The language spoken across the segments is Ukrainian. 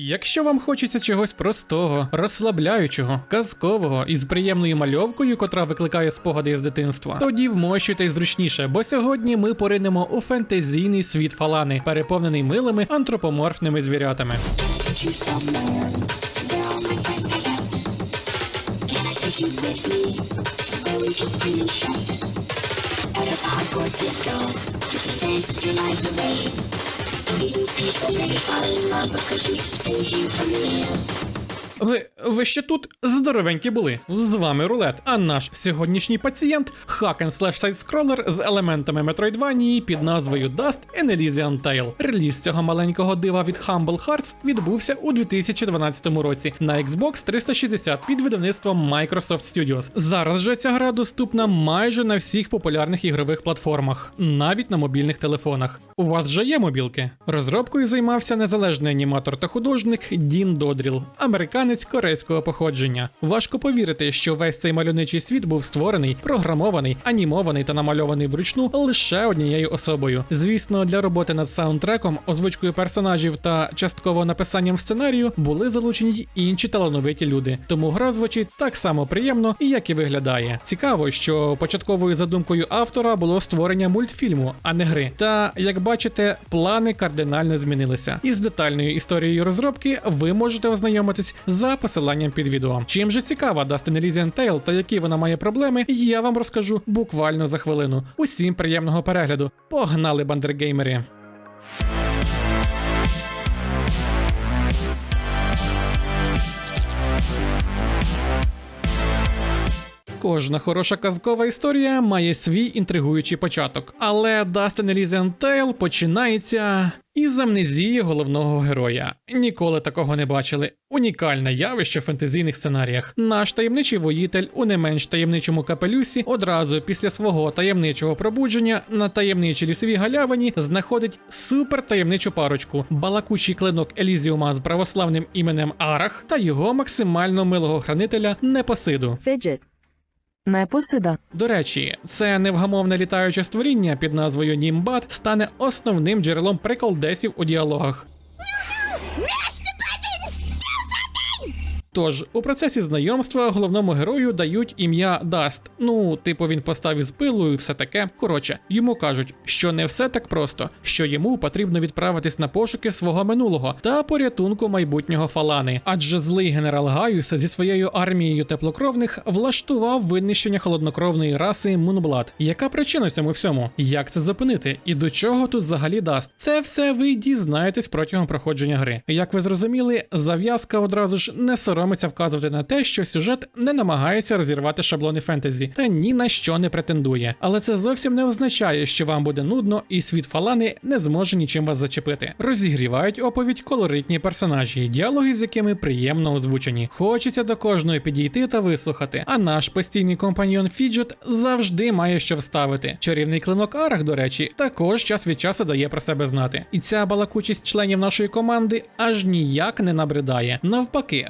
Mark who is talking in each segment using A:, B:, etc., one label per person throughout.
A: Якщо вам хочеться чогось простого, розслабляючого, казкового і з приємною мальовкою, котра викликає спогади з дитинства, тоді вмощуйтесь зручніше, бо сьогодні ми поринемо у фентезійний світ фалани, переповнений милими антропоморфними звірятами.
B: Meeting people, make me fall in love, because you save you from me?
A: Ви, ви ще тут здоровенькі були. З вами рулет. А наш сьогоднішній пацієнт хакен слеш сайдскролер з елементами Metroidvania під назвою Dust and Elysian Tale. Реліз цього маленького дива від Humble Hearts відбувся у 2012 році на Xbox 360 під видавництвом Microsoft Studios. Зараз же ця гра доступна майже на всіх популярних ігрових платформах, навіть на мобільних телефонах. У вас вже є мобілки? Розробкою займався незалежний аніматор та художник Дін Додріл, американець корейського походження. Важко повірити, що весь цей мальовничий світ був створений, програмований, анімований та намальований вручну лише однією особою. Звісно, для роботи над саундтреком, озвучкою персонажів та частково написанням сценарію були залучені й інші талановиті люди. Тому гра звучить так само приємно, як і виглядає. Цікаво, що початковою задумкою автора було створення мультфільму, а не гри. Та як бачите, плани кардинально змінилися. Із детальною історією розробки ви можете ознайомитись за посиланням під відео. Чим же цікава Dustin Elysian Tale та які вона має проблеми, я вам розкажу буквально за хвилину. Усім приємного перегляду. Погнали, бандергеймери! Кожна хороша казкова історія має свій інтригуючий початок, але Dustin Elysian Tale починається із амнезії головного героя. Ніколи такого не бачили. Унікальне явище в фентезійних сценаріях. Наш таємничий воїтель у не менш таємничому капелюсі одразу після свого таємничого пробудження на таємничій лісовій галявині знаходить супертаємничу парочку, балакучий клинок Елізіума з православним іменем Арах та його максимально милого хранителя Непосиду.
C: Фіджит. Непосида.
A: До речі, це невгамовне літаюче створіння під назвою Німбат стане основним джерелом приколдесів у діалогах. Тож, у процесі знайомства головному герою дають ім'я Даст. Ну, типу, він постав із пилу і все таке. Коротше, йому кажуть, що не все так просто, що йому потрібно відправитись на пошуки свого минулого та порятунку майбутнього фалани. Адже злий генерал Гаюс зі своєю армією теплокровних влаштував винищення холоднокровної раси Мунблад. Яка причина цьому всьому? Як це зупинити? І до чого тут взагалі даст? Це все ви дізнаєтесь протягом проходження гри. Як ви зрозуміли, зав'язка одразу ж не соромиться вказувати на те, що сюжет не намагається розірвати шаблони фентезі та ні на що не претендує. Але це зовсім не означає, що вам буде нудно і світ фалани не зможе нічим вас зачепити. Розігрівають оповідь колоритні персонажі, діалоги з якими приємно озвучені. Хочеться до кожної підійти та вислухати. А наш постійний компаньйон Фіджет завжди має що вставити. Чарівний клинок Арах, до речі, також час від часу дає про себе знати. І ця балакучість членів нашої команди аж ніяк не набридає. Навпаки,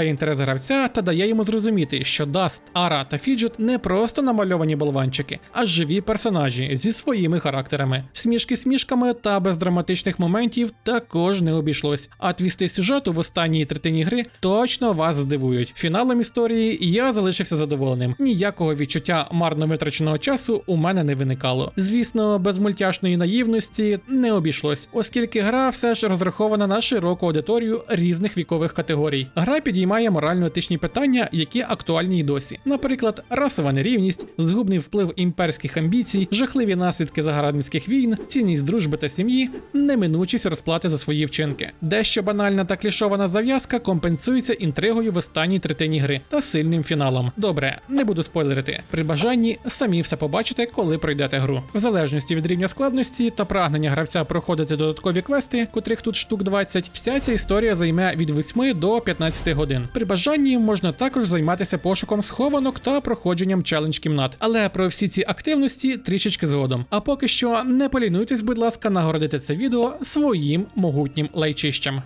A: розігріває інтерес гравця та дає йому зрозуміти, що Даст, Ара та Фіджет не просто намальовані болванчики, а живі персонажі зі своїми характерами. Смішки смішками та без драматичних моментів також не обійшлось. А твісти сюжету в останній третині гри точно вас здивують. Фіналом історії я залишився задоволеним. Ніякого відчуття марно витраченого часу у мене не виникало. Звісно, без мультяшної наївності не обійшлось, оскільки гра все ж розрахована на широку аудиторію різних вікових категорій. Гра підіймає морально-етичні питання, які актуальні й досі. Наприклад, расова нерівність, згубний вплив імперських амбіцій, жахливі наслідки загарбницьких війн, цінність дружби та сім'ї, неминучість розплати за свої вчинки. Дещо банальна та клішована зав'язка компенсується інтригою в останній третині гри та сильним фіналом. Добре, не буду спойлерити. При бажанні самі все побачите, коли пройдете гру. В залежності від рівня складності та прагнення гравця проходити додаткові квести, котрих тут штук 20, вся ця історія займе від 8 до 15 годин. При бажанні можна також займатися пошуком схованок та проходженням челендж кімнат. Але про всі ці активності трішечки згодом. А поки що не полінуйтесь, будь ласка, нагородити це відео своїм могутнім лайчищем.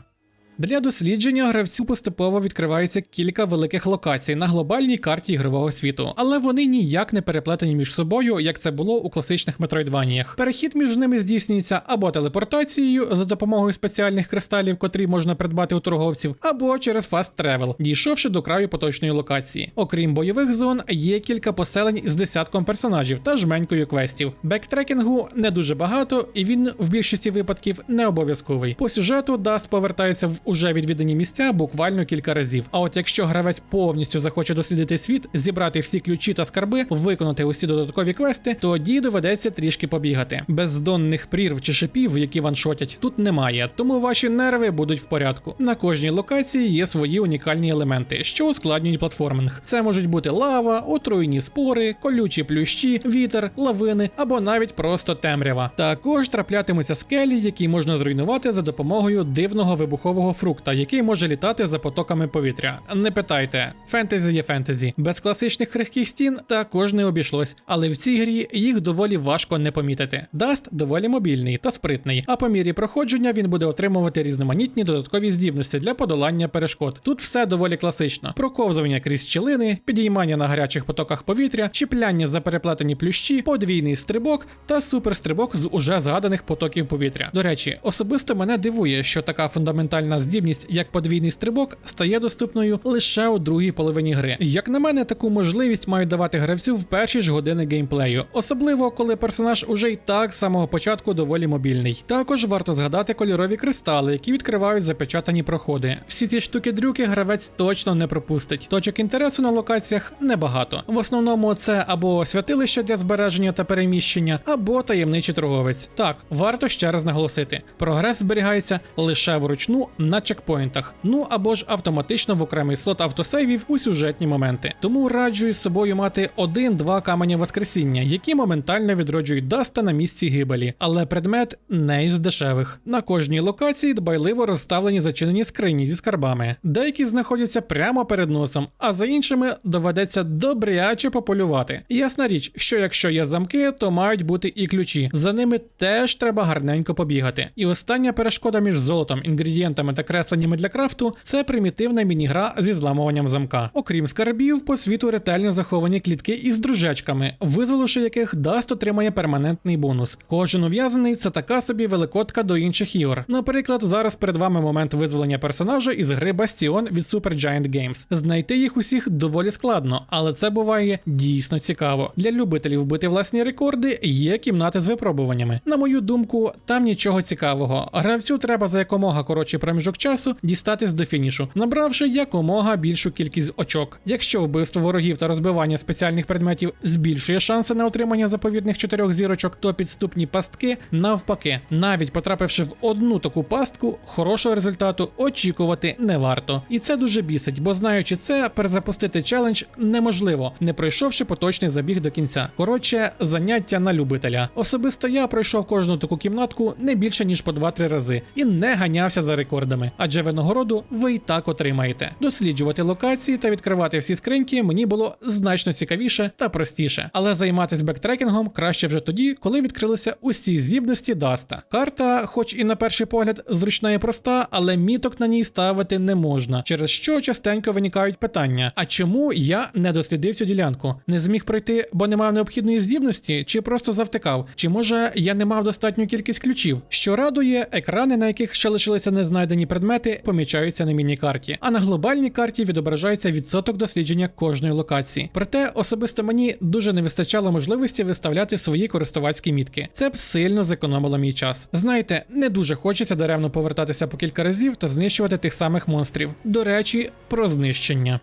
A: Для дослідження гравцю поступово відкривається кілька великих локацій на глобальній карті ігрового світу, але вони ніяк не переплетені між собою, як це було у класичних метроїдваніях. Перехід між ними здійснюється або телепортацією за допомогою спеціальних кристалів, котрі можна придбати у торговців, або через фаст тревел, дійшовши до краю поточної локації. Окрім бойових зон, є кілька поселень з десятком персонажів та жменькою квестів. Бектрекінгу не дуже багато, і він в більшості випадків не обов'язковий. По сюжету Даст повертається в уже відвідані місця буквально кілька разів. А от якщо гравець повністю захоче дослідити світ, зібрати всі ключі та скарби, виконати усі додаткові квести, тоді доведеться трішки побігати. Бездонних прірв чи шипів, які ваншотять, тут немає, тому ваші нерви будуть в порядку. На кожній локації є свої унікальні елементи, що ускладнюють платформинг. Це можуть бути лава, отруйні спори, колючі плющі, вітер, лавини або навіть просто темрява. Також траплятимуться скелі, які можна зруйнувати за допомогою дивного вибухового фрукта, який може літати за потоками повітря. Не питайте, фентезі є фентезі. Без класичних крихких стін також не обійшлось, але в цій грі їх доволі важко не помітити. Даст доволі мобільний та спритний, а по мірі проходження він буде отримувати різноманітні додаткові здібності для подолання перешкод. Тут все доволі класично: проковзування крізь щілини, підіймання на гарячих потоках повітря, чіпляння за переплетені плющі, подвійний стрибок та суперстрибок з уже згаданих потоків повітря. До речі, особисто мене дивує, що така фундаментальна здібність, як подвійний стрибок, стає доступною лише у другій половині гри. Як на мене, таку можливість мають давати гравцю в перші ж години геймплею, особливо коли персонаж уже й так з самого початку доволі мобільний. Також варто згадати кольорові кристали, які відкривають запечатані проходи. Всі ці штуки-дрюки гравець точно не пропустить. Точок інтересу на локаціях небагато. В основному це або святилище для збереження та переміщення, або таємничий торговець. Так, варто ще раз наголосити: прогрес зберігається лише вручну на чекпоінтах, ну або ж автоматично в окремий слот автосейвів у сюжетні моменти. Тому раджу із собою мати один-два камені воскресіння, які моментально відроджують даста на місці гибелі, але предмет не із дешевих. На кожній локації дбайливо розставлені зачинені скрині зі скарбами. Деякі знаходяться прямо перед носом, а за іншими доведеться добряче пополювати. Ясна річ, що якщо є замки, то мають бути і ключі. За ними теж треба гарненько побігати. І остання перешкода між золотом, інгредієнтами та кресленнями для крафту це примітивна мінігра зі зламуванням замка. Окрім скарбів, по світу ретельно заховані клітки із дружечками, визволивши яких даст отримає перманентний бонус. Кожен ув'язаний це така собі великодка до інших ігор. Наприклад, зараз перед вами момент визволення персонажа із гри Bastion від Supergiant Games. Знайти їх усіх доволі складно, але це буває дійсно цікаво. Для любителів бити власні рекорди є кімнати з випробуваннями. На мою думку, там нічого цікавого. Гравцю треба за якомога коротший проміжок часу дістатись до фінішу, набравши якомога більшу кількість очок. Якщо вбивство ворогів та розбивання спеціальних предметів збільшує шанси на отримання заповідних чотирьох зірочок, то підступні пастки навпаки, навіть потрапивши в одну таку пастку, хорошого результату очікувати не варто. І це дуже бісить, бо знаючи це, перезапустити челендж неможливо, не пройшовши поточний забіг до кінця. Коротше, заняття на любителя. Особисто я пройшов кожну таку кімнатку не більше ніж по 2-3 рази і не ганявся за рекордами, адже винагороду ви і так отримаєте. Досліджувати локації та відкривати всі скриньки мені було значно цікавіше та простіше, але займатися бектрекінгом краще вже тоді, коли відкрилися усі здібності Даста. Карта, хоч і на перший погляд, зручна і проста, але міток на ній ставити не можна, через що частенько виникають питання: а чому я не дослідив цю ділянку? Не зміг пройти, бо не мав необхідної здібності, чи просто завтикав? Чи може я не мав достатню кількість ключів? Що радує, екрани, на яких ще лишилися незнайдені предмети, помічаються на міні-карті, а на глобальній карті відображається відсоток дослідження кожної локації. Проте особисто мені дуже не вистачало можливості виставляти свої користувацькі мітки. Це б сильно зекономило мій час. Знаєте, не дуже хочеться даремно повертатися по кілька разів та знищувати тих самих монстрів. До речі, про знищення.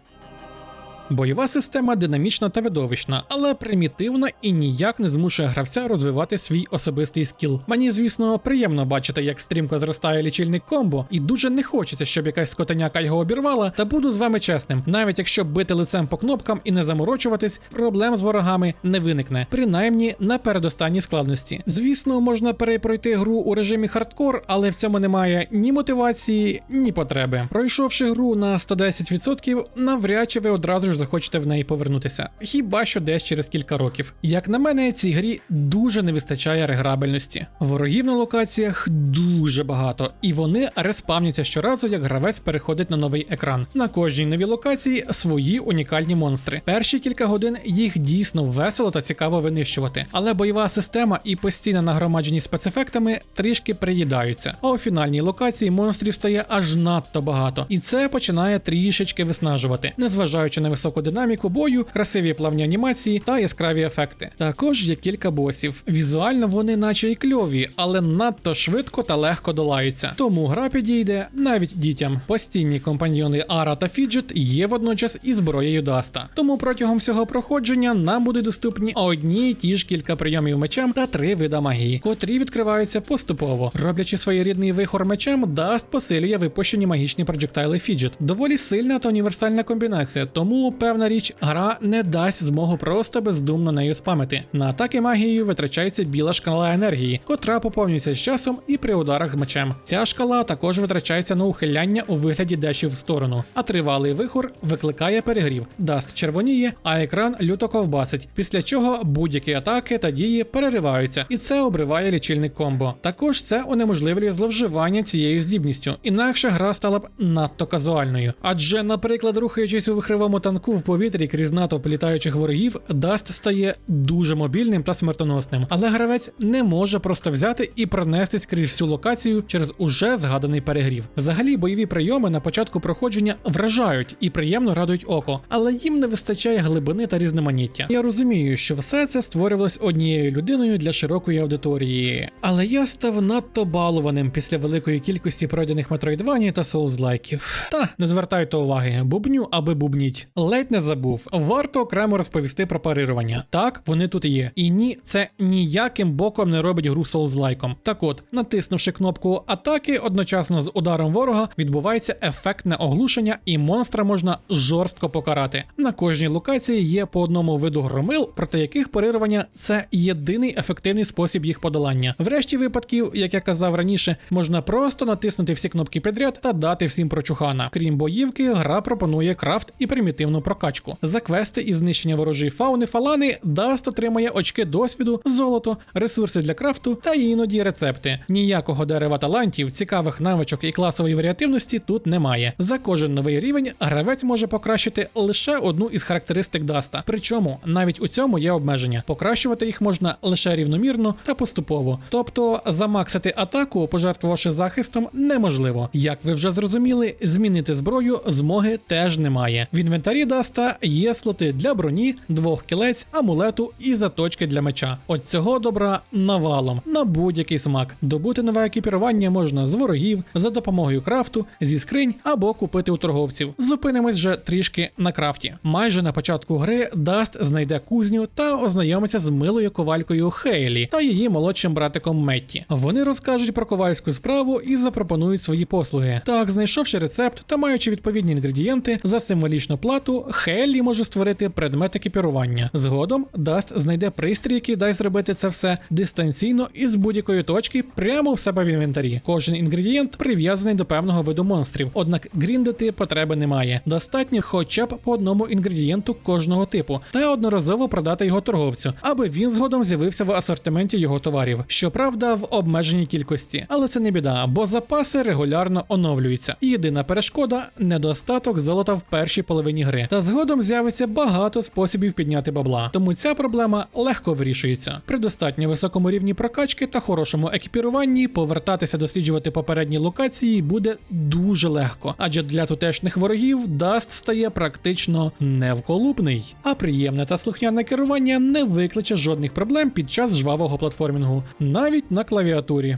A: Бойова система динамічна та видовищна, але примітивна і ніяк не змушує гравця розвивати свій особистий скіл. Мені, звісно, приємно бачити, як стрімко зростає лічильник комбо, і дуже не хочеться, щоб якась скотеняка його обірвала. Та буду з вами чесним, навіть якщо бити лицем по кнопкам і не заморочуватись, проблем з ворогами не виникне, принаймні на передостанній складності. Звісно, можна перепройти гру у режимі хардкор, але в цьому немає ні мотивації, ні потреби. Пройшовши гру на 110%, навряд чи ви одразу ж захочете в неї повернутися. Хіба що десь через кілька років. Як на мене, цій грі дуже не вистачає реграбельності. Ворогів на локаціях дуже багато, і вони респавняться щоразу, як гравець переходить на новий екран. На кожній новій локації свої унікальні монстри. Перші кілька годин їх дійсно весело та цікаво винищувати, але бойова система і постійне нагромаджені спецефектами трішки приїдаються. А у фінальній локації монстрів стає аж надто багато, і це починає трішечки виснажувати, незважаючи на високу динаміку бою, красиві плавні анімації та яскраві ефекти. Також є кілька босів. Візуально вони наче й кльові, але надто швидко та легко долаються. Тому гра підійде навіть дітям. Постійні компаньйони Ара та Фіджет є водночас і зброєю Даста. Тому протягом всього проходження нам будуть доступні одні й ті ж кілька прийомів мечем та три вида магії, котрі відкриваються поступово. Роблячи своєрідний вихор мечем, Даст посилює випущені магічні проджектайли Фіджет. Доволі сильна та універсальна комбінація, тому певна річ, гра не дасть змогу просто бездумно нею спамити. На атаки магією витрачається біла шкала енергії, котра поповнюється з часом і при ударах мечем. Ця шкала також витрачається на ухиляння у вигляді дешів в сторону, а тривалий вихор викликає перегрів. Даст червоніє, а екран люто ковбасить, після чого будь-які атаки та дії перериваються, і це обриває лічильник комбо. Також це унеможливлює зловживання цією здібністю, інакше гра стала б надто казуальною. Адже, наприклад, рухаючись у вихривому танку в повітрі крізь натовп літаючих ворогів, Даст стає дуже мобільним та смертоносним, але гравець не може просто взяти і пронестись крізь всю локацію через уже згаданий перегрів. Взагалі, бойові прийоми на початку проходження вражають і приємно радують око, але їм не вистачає глибини та різноманіття. Я розумію, що все це створювалось однією людиною для широкої аудиторії, але я став надто балованим після великої кількості пройдених метроїдваній та соузлайків. Та не звертайте уваги, бубню, аби бубніть. Ледь не забув. Варто окремо розповісти про парирування. Так, вони тут є. І ні, це ніяким боком не робить гру соузлайком. Так от, натиснувши кнопку атаки, одночасно з ударом ворога відбувається ефектне оглушення, і монстра можна жорстко покарати. На кожній локації є по одному виду громил, проти яких парирування це єдиний ефективний спосіб їх подолання. В решті випадків, як я казав раніше, можна просто натиснути всі кнопки підряд та дати всім прочухана. Крім боївки, гра пропонує крафт і примітивну прокачку. За квести і знищення ворожої фауни фалани Даст отримує очки досвіду, золото, ресурси для крафту та іноді рецепти. Ніякого дерева талантів, цікавих навичок і класової варіативності тут немає. За кожен новий рівень гравець може покращити лише одну із характеристик Даста. Причому навіть у цьому є обмеження. Покращувати їх можна лише рівномірно та поступово. Тобто замаксити атаку, пожертвувавши захистом, неможливо. Як ви вже зрозуміли, змінити зброю змоги теж немає. В інвентарі Даста є слоти для броні, двох кілець, амулету і заточки для меча. От цього добра навалом на будь-який смак. Добути нове екіпірування можна з ворогів за допомогою крафту, зі скринь або купити у торговців. Зупинимось вже трішки на крафті. Майже на початку гри Даст знайде кузню та ознайомиться з милою ковалькою Хейлі та її молодшим братиком Метті. Вони розкажуть про ковальську справу і запропонують свої послуги. Так, знайшовши рецепт та маючи відповідні інгредієнти за символічну плату, Хейлі може створити предмет екіпірування. Згодом Даст знайде пристрій, який дасть зробити це все дистанційно і з будь-якої точки прямо в себе в інвентарі. Кожен інгредієнт прив'язаний до певного виду монстрів, однак гріндити потреби немає. Достатньо хоча б по одному інгредієнту кожного типу, та одноразово продати його торговцю, аби він згодом з'явився в асортименті його товарів. Щоправда, в обмеженій кількості, але це не біда, бо запаси регулярно оновлюються. Єдина перешкода недостаток золота в першій половині гри. Та згодом з'явиться багато способів підняти бабла. Тому ця проблема легко вирішується. При достатньо високому рівні прокачки та хорошому екіпіруванні повертатися досліджувати попередні локації буде дуже легко, адже для тутешніх ворогів даст стає практично невколупний, а приємне та слухняне керування не викличе жодних проблем під час жвавого платформінгу, навіть на клавіатурі.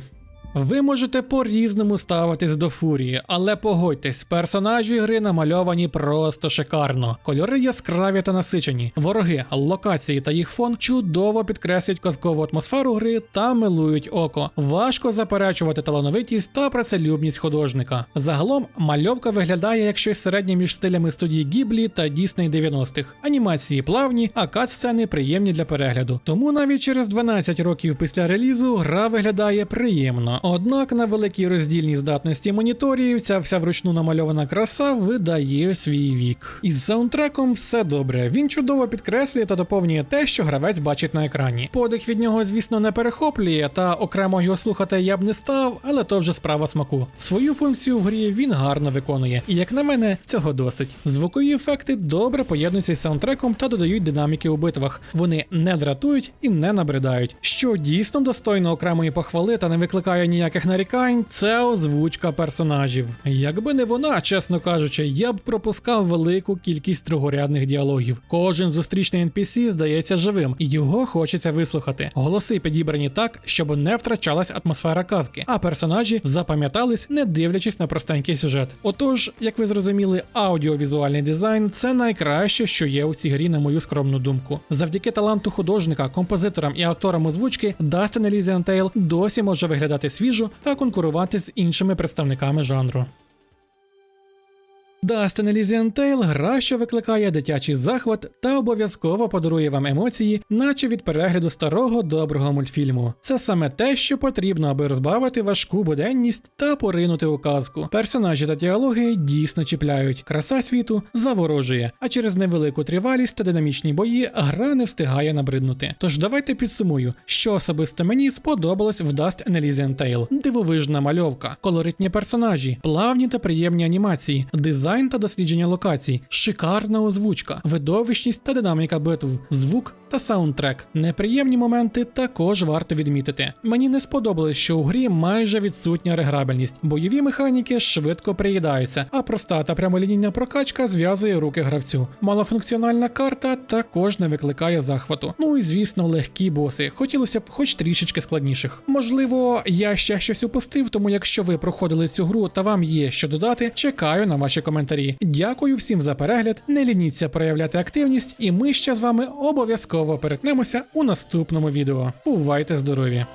A: Ви можете по-різному ставитись до фурії, але погодьтесь, персонажі гри намальовані просто шикарно. Кольори яскраві та насичені. Вороги, локації та їх фон чудово підкреслюють казкову атмосферу гри та милують око. Важко заперечувати талановитість та працелюбність художника. Загалом мальовка виглядає як щось середнє між стилями студії Гіблі та Дісней 90-х. Анімації плавні, а кат-сцени приємні для перегляду. Тому навіть через 12 років після релізу гра виглядає приємно. Однак на великій роздільній здатності моніторів ця вся вручну намальована краса видає свій вік. Із саундтреком все добре. Він чудово підкреслює та доповнює те, що гравець бачить на екрані. Подих від нього, звісно, не перехоплює, та окремо його слухати я б не став, але то вже справа смаку. Свою функцію в грі він гарно виконує, і як на мене, цього досить. Звукові ефекти добре поєднуються із саундтреком та додають динаміки у битвах. Вони не дратують і не набридають. Що дійсно достойно окремої похвали та не викликає ніяких нарікань, це озвучка персонажів. Якби не вона, чесно кажучи, я б пропускав велику кількість другорядних діалогів. Кожен зустрічний NPC здається живим, і його хочеться вислухати. Голоси підібрані так, щоб не втрачалась атмосфера казки, а персонажі запам'ятались, не дивлячись на простенький сюжет. Отож, як ви зрозуміли, аудіовізуальний дизайн це найкраще, що є у цій грі, на мою скромну думку. Завдяки таланту художника, композиторам і акторам озвучки, Dustin Elysian Tale досі може виглядати свіжо та конкурувати з іншими представниками жанру. Dustin Elysian Tale – гра, що викликає дитячий захват та обов'язково подарує вам емоції, наче від перегляду старого доброго мультфільму. Це саме те, що потрібно, аби розбавити важку буденність та поринути у казку. Персонажі та діалоги дійсно чіпляють, краса світу заворожує, а через невелику тривалість та динамічні бої гра не встигає набриднути. Тож давайте підсумую, що особисто мені сподобалось в Dust An Elysian Tale. Дивовижна мальовка, колоритні персонажі, плавні та приємні анімації, дизайн та дослідження локацій, шикарна озвучка, видовищність та динаміка битв, звук та саундтрек. Неприємні моменти також варто відмітити. Мені не сподобалось, що у грі майже відсутня реграбельність. Бойові механіки швидко приїдаються, а проста та прямолінійна прокачка зв'язує руки гравцю. Малофункціональна карта також не викликає захвату. Ну і звісно, легкі боси. Хотілося б хоч трішечки складніших. Можливо, я ще щось упустив, тому якщо ви проходили цю гру та вам є що додати, чекаю на ваші коментарі. Дякую всім за перегляд. Не лініться проявляти активність, і ми ще з вами обов'язково перетнемося у наступному відео. Бувайте здорові!